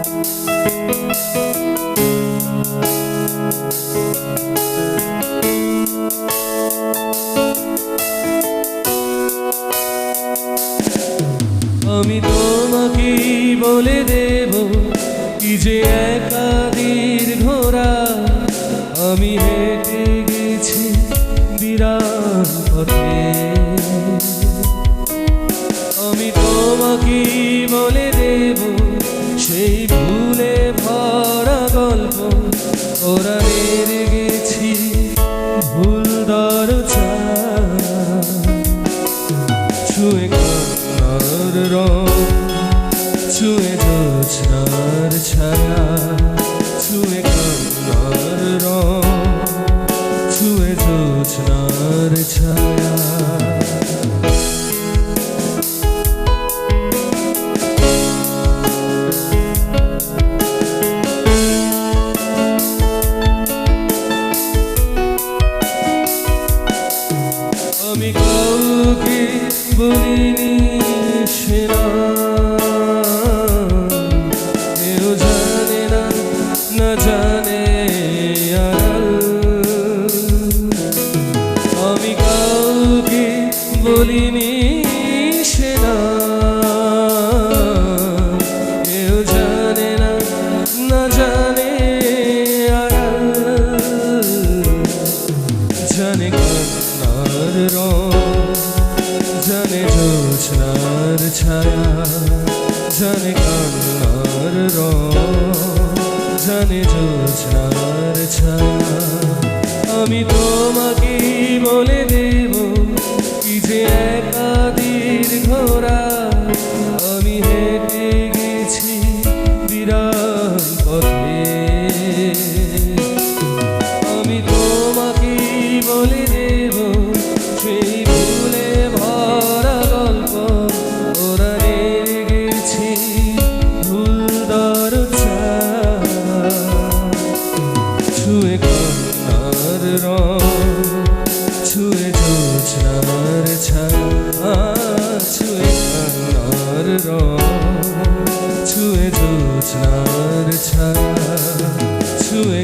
আমি তোমাকে বলে দেব কি যে একাদির ঘোরা। আমি হেঁটে গেছি বিরাট পথে। আমি তোমাকে সেই ভুলে ভরা গল্প ওরা মেরে গেছি ভুল দরজা ছুঁয়ে কান্নার রং, ছুঁয়ে জোছনার ছায়া, ছুঁয়ে কান্নার রং, ছুঁয়ে জোছনার ছায়া। না জানে। আমি কাউকে বলিনি সেনা কেউ জানে না না জানে। জানে কান্নার রং, জানে জোছনার ছায়া, জানে কান্নার রং জানে জোছনার আমি তোমাকে বলে দেব কি যে একাদির ঘোরা আমি হেঁটে গেছি বিরাট রং ছুঁয়ে জোছনার ছায়া ছুঁয়ে কান্নার রং ছুঁয়ে জোছনার ছায়া ছুঁয়ে